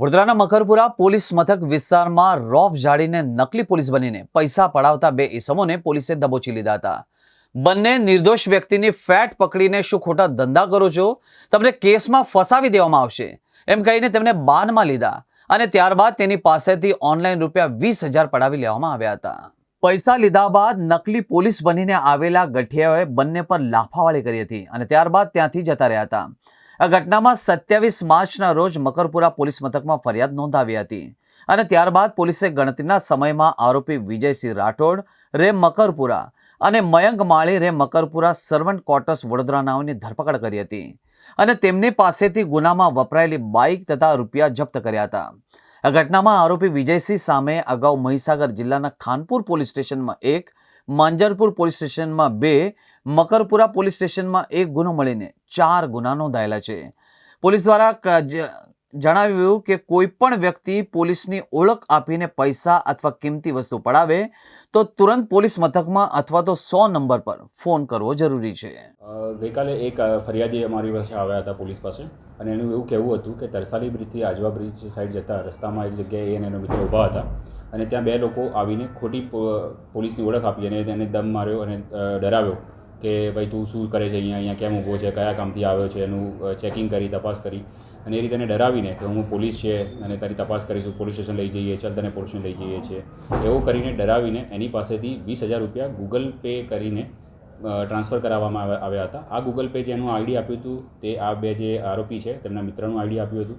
વડોદરાના મકરપુરા પોલીસ મથક વિસ્તારમાં રોફ જાળીને નકલી પોલીસ બનીને પૈસા પડાવતા બે ઇસમોને પોલીસે દબોચી લીધા હતા. બંને નિર્દોષ વ્યક્તિની ફેટ પકડીને શું ખોટા ધંધા કરો છો? તમને કેસમાં ફસાવી દેવામાં આવશે. એમ કહીને તેમને બાનમાં લીધા અને ત્યારબાદ તેની પાસેથી ઓનલાઈન રૂપિયા વીસ હજાર પડાવી લેવામાં આવ્યા હતા. પૈસા લીધા બાદ નકલી પોલીસ બનીને આવેલા ગઠિયાઓએ બંને પર લાફાવાળી કરી હતી અને ત્યારબાદ ત્યાંથી જતા રહ્યા હતા. આ ઘટનામાં સત્યાવીસ માર્ચના રોજ મકરપુરા પોલીસ મથકમાં ફરિયાદ નોંધાવી હતી. અને ત્યારબાદ પોલીસે ગણતરીના સમયમાં આરોપી વિજયસિંહ રાઠોડ, રે મકરપુરા અને મયંક માળી રે મકરપુરા સર્વન્ટ ક્વાર્ટર્સ વડોદરા નાઓની ધરપકડ કરી હતી. અને તેમની પાસેથી ગુનામાં વપરાયેલી બાઇક તથા રૂપિયા જપ્ત કર્યા હતા. આ ઘટનામાં આરોપી વિજયસિંહ સામે અગાઉ મહીસાગર જિલ્લાના ખાનપુર પોલીસ સ્ટેશનમાં એક, માંજરપુર પોલીસ સ્ટેશનમાં બે, મકરપુરા પોલીસ સ્ટેશનમાં એક ગુનો મળીને ચાર ગુના નોંધાયેલા છે. પોલીસ દ્વારા જણાવ્યું કે કોઈ પણ વ્યક્તિ પોલીસની ઓળખ આપીને પૈસા અથવા કિંમતી વસ્તુ પડાવે, તો તુરંત પોલીસ મથકમાં અથવા તો સો નંબર પર ફોન કરવો જરૂરી છે. ગઈકાલે એક ફરિયાદી અમારી પાસે આવ્યા હતા પોલીસ પાસે અને એનું એવું કહેવું હતું કે તરસાલી બ્રિજથી આજવા બ્રિજ સાઈડ જતા રસ્તામાં એક જગ્યાએ એને એનો મિત્ર ઊભા હતા અને ત્યાં બે લોકો આવીને ખોટી પોલીસની ઓળખ આપી અને તેને દમ માર્યો અને ડરાવ્યો. કે ભાઈ તું શું કરે છે અહીંયા અહીંયા કેમ ઊભો છે, કયા કામથી આવ્યો છે, એનું ચેકિંગ કરી, તપાસ કરી. અને એ રીતે એને ડરાવીને કે હું પોલીસ છે અને તારી તપાસ કરીશું, પોલીસ સ્ટેશન લઈ જઈએ, ચાલ તને પોલીસ લઈ જઈએ છીએ એવું કરીને ડરાવીને એની પાસેથી વીસ હજાર રૂપિયા ગૂગલ પે કરીને ટ્રાન્સફર કરાવવામાં આવ્યા- હતા. આ ગૂગલ પે જેનું આઈડી આપ્યું હતું, તે આ બે જે આરોપી છે, તેમના મિત્રનું આઈડી આપ્યું હતું.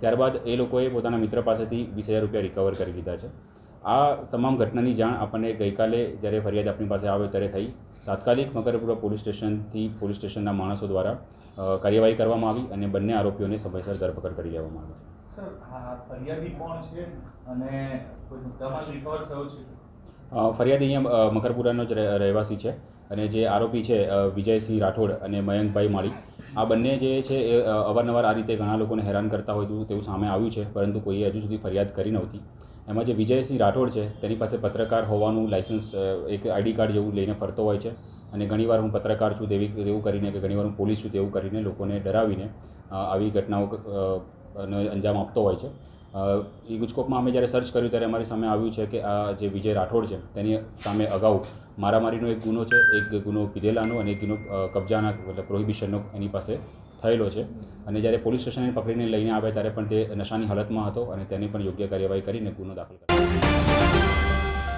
ત્યારબાદ એ લોકોએ પોતાના મિત્ર પાસેથી વીસ હજાર રૂપિયા રિકવર કરી લીધા છે. આ તમામ ઘટનાની જાણ આપણને ગઈકાલે જ્યારે ફરિયાદ આપણી પાસે આવે ત્યારે થઈ. તાત્કાલિક મકરપુરા પોલીસ સ્ટેશનથી પોલીસ સ્ટેશનના માણસો દ્વારા કાર્યવાહી કરવામાં આવી અને બંને આરોપીઓને સમયસર ધરપકડ કરી લેવામાં આવી. છે ફરિયાદી અહીંયા મકરપુરાનો જ રહે- રહેવાસી છે અને જે આરોપી છે વિજયસિંહ રાઠોડ અને મયંકભાઈ માળી આ બંને જે છે એ અવારનવાર આ રીતે ઘણા લોકોને હેરાન કરતા હોય તેવું સામે આવ્યું છે પરંતુ કોઈએ હજુ સુધી ફરિયાદ કરી નહોતી. એમાં જે વિજયસિંહ રાઠોડ છે, તેની પાસે પત્રકાર હોવાનું લાઇસન્સ એક આઈડી કાર્ડ જેવું લઈને ફરતો હોય છે. અને ઘણીવાર હું પત્રકાર છું તેવી તેવું કરીને કે ઘણીવાર હું પોલીસ છું તેવું કરીને લોકોને ડરાવીને આવી ઘટનાઓ અંજામ આપતો હોય છે. એ ગુજકોપમાં અમે જ્યારે સર્ચ કર્યું ત્યારે અમારી સામે આવ્યું છે કે આ જે વિજય રાઠોડ છે, તેની સામે અગાઉ મારામારીનો એક ગુનો છે, એક ગુનો પીધેલાનો અને એક ગુનો કબજાના, મતલબ પ્રોહિબિશનનો એની પાસે થયેલો છે. અને જ્યારે પોલીસ સ્ટેશને પકડીને લઈને આવે ત્યારે પણ તે નશાની હાલતમાં હતો અને તેની પણ યોગ્ય કાર્યવાહી કરીને ગુનો દાખલ કર્યો